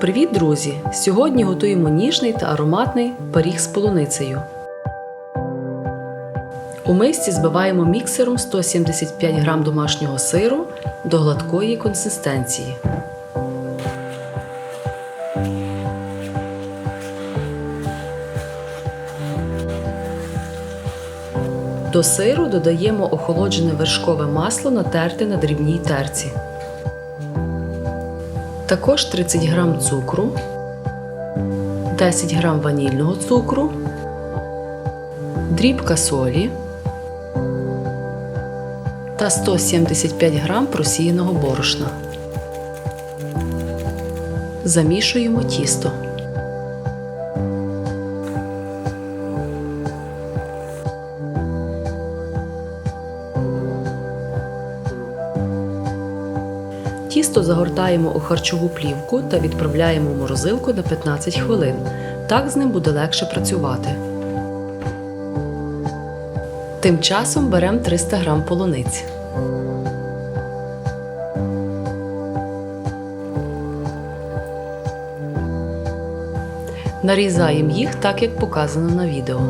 Привіт, друзі! Сьогодні готуємо ніжний та ароматний пиріг з полуницею. У мисці збиваємо міксером 175 г домашнього сиру до гладкої консистенції. До сиру додаємо охолоджене вершкове масло, натерте на дрібній терці. Також 30 г цукру, 10 г ванільного цукру, дрібка солі та 175 г просіяного борошна. Замішуємо тісто. Тісто загортаємо у харчову плівку та відправляємо в морозилку на 15 хвилин. Так з ним буде легше працювати. Тим часом беремо 300 г полуниць. Нарізаємо їх так, як показано на відео.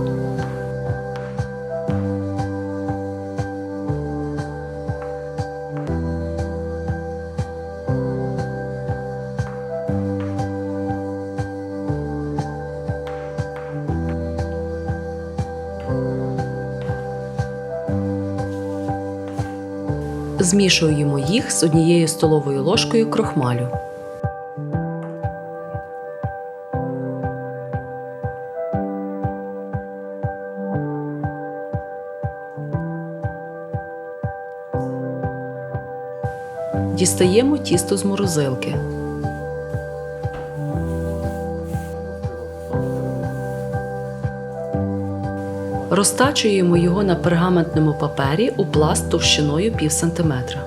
Змішуємо їх з однією столовою ложкою крохмалю. Дістаємо тісто з морозилки. Розтачуємо його на пергаментному папері у пласт товщиною пів сантиметра.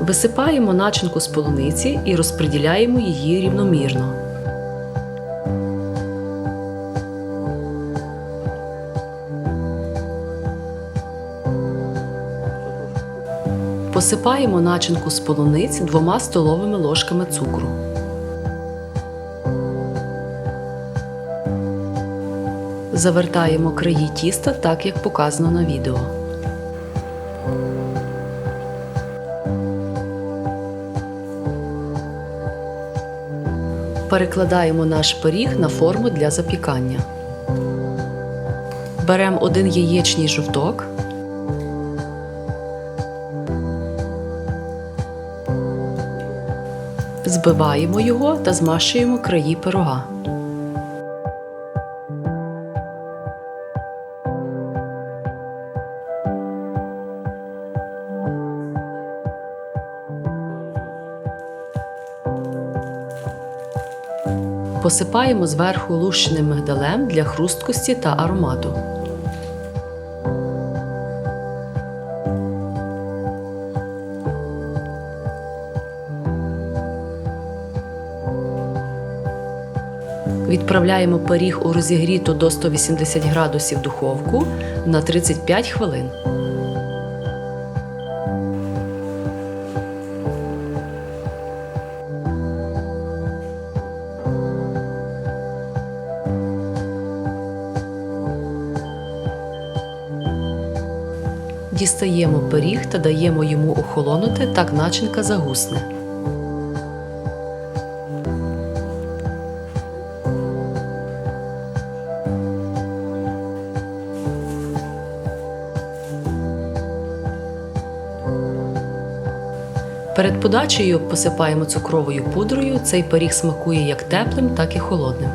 Висипаємо начинку з полуниці і розподіляємо її рівномірно. Посипаємо начинку з полуниць двома столовими ложками цукру. Завертаємо краї тіста так, як показано на відео. Перекладаємо наш пиріг на форму для запікання. Беремо один яєчний жовток. Збиваємо його та змащуємо краї пирога. Посипаємо зверху лущеним мигдалем для хрусткості та аромату. Відправляємо пиріг у розігріту до 180 градусів духовку на 35 хвилин. Дістаємо пиріг та даємо йому охолонути, так начинка загусне. Перед подачею посипаємо цукровою пудрою. Цей пиріг смакує як теплим, так і холодним.